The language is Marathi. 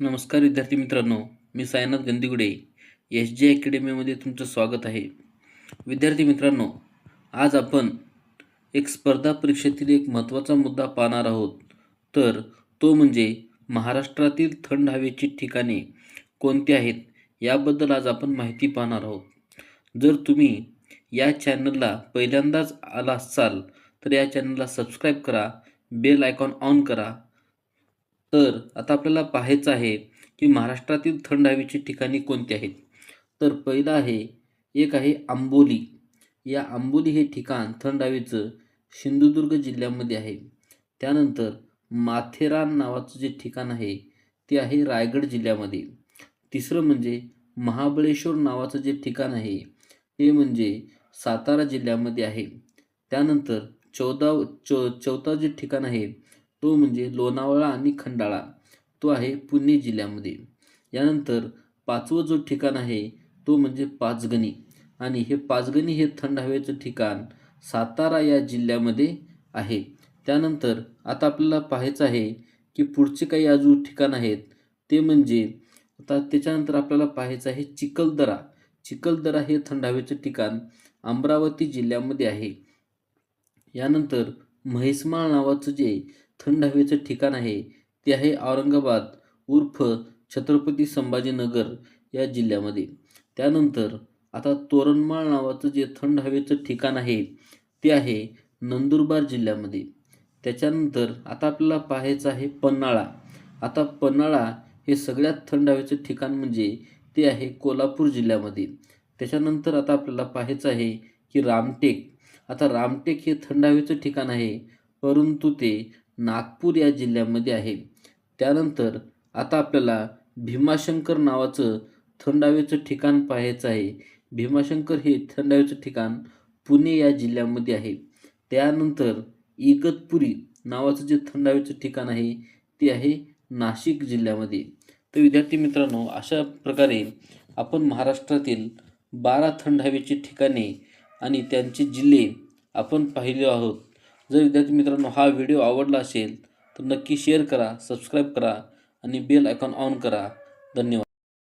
नमस्कार विद्यार्थी मित्रांनो मी सायनाथ गंदिगुडे एस जे अकॅडमीमध्ये तुमचं स्वागत आहे. विद्यार्थी मित्रांनो आज आपण एक स्पर्धा परीक्षेतील एक महत्त्वाचा मुद्दा पाहणार आहोत. तर तो म्हणजे महाराष्ट्रातील थंड हवेची ठिकाणे कोणती आहेत याबद्दल आज आपण माहिती पाहणार आहोत. जर तुम्ही या चॅनलला पहिल्यांदाच आला असाल तर या चॅनलला सबस्क्राईब करा बेल आयकॉन ऑन करा तर आता आपल्याला पाहायचं आहे की महाराष्ट्रातील थंड हवेची ठिकाणे कोणती आहेत? तर पहिलं आहे एक आहे आंबोली. या आंबोली हे ठिकाण थंड हवेचं सिंधुदुर्ग जिल्ह्यामध्ये आहे. त्यानंतर माथेरान नावाचं जे ठिकाण आहे ते आहे रायगड जिल्ह्यामध्ये. तिसरं म्हणजे महाबळेश्वर नावाचं जे ठिकाण आहे ते म्हणजे सातारा जिल्ह्यामध्ये आहे. त्यानंतर चौदा चौ चौथा जे ठिकाण आहे तो म्हणजे लोणावळा आणि खंडाळा. तो आहे पुणे जिल्ह्यामध्ये. यानंतर पाचवं जो ठिकाण आहे तो म्हणजे पाचगणी. आणि हे पाचगणी हे थंड हवेचं ठिकाण सातारा या जिल्ह्यामध्ये आहे. त्यानंतर आता आपल्याला पाहायचं आहे की पुढचे काही अजून ठिकाण आहेत ते म्हणजे आता त्याच्यानंतर आपल्याला पाहायचं आहे चिखलदरा. चिखलदरा हे थंड हवेचं ठिकाण अमरावती जिल्ह्यामध्ये आहे. यानंतर म्हैसमाळ नावाचं जे थंड हवेचं ठिकाण आहे ते आहे औरंगाबाद उर्फ छत्रपती संभाजीनगर या जिल्ह्यामध्ये. त्यानंतर आता तोरणमाळ नावाचं जे थंड हवेचं ठिकाण आहे ते आहे नंदुरबार जिल्ह्यामध्ये. त्याच्यानंतर आता आपल्याला पाहायचं आहे पन्हाळा. आता पन्हाळा हे सगळ्यात थंड हवेचं ठिकाण म्हणजे ते आहे कोल्हापूर जिल्ह्यामध्ये. त्याच्यानंतर आता आपल्याला पाहायचं आहे की रामटेक. आता रामटेक हे थंड हवेचं ठिकाण आहे परंतु ते नागपूर या जिल्ह्यामध्ये आहे. त्यानंतर आता आपल्याला भीमाशंकर नावाचं थंड हवेचं ठिकाण पाहायचं आहे. भीमाशंकर हे थंड हवेचं ठिकाण पुणे या जिल्ह्यामध्ये आहे. त्यानंतर इगतपुरी नावाचं जे थंड हवेचं ठिकाण आहे ते आहे नाशिक जिल्ह्यामध्ये. तर विद्यार्थी मित्रांनो अशा प्रकारे आपण महाराष्ट्रातील बारा थंड हवेची ठिकाणे आणि त्यांचे जिल्हे आपण पाहिले आहोत. जर विद्यार्थी मित्रांनो हा व्हिडिओ आवडला असेल तर नक्की शेअर करा सबस्क्राईब करा आणि बेल आयकॉन ऑन करा. धन्यवाद.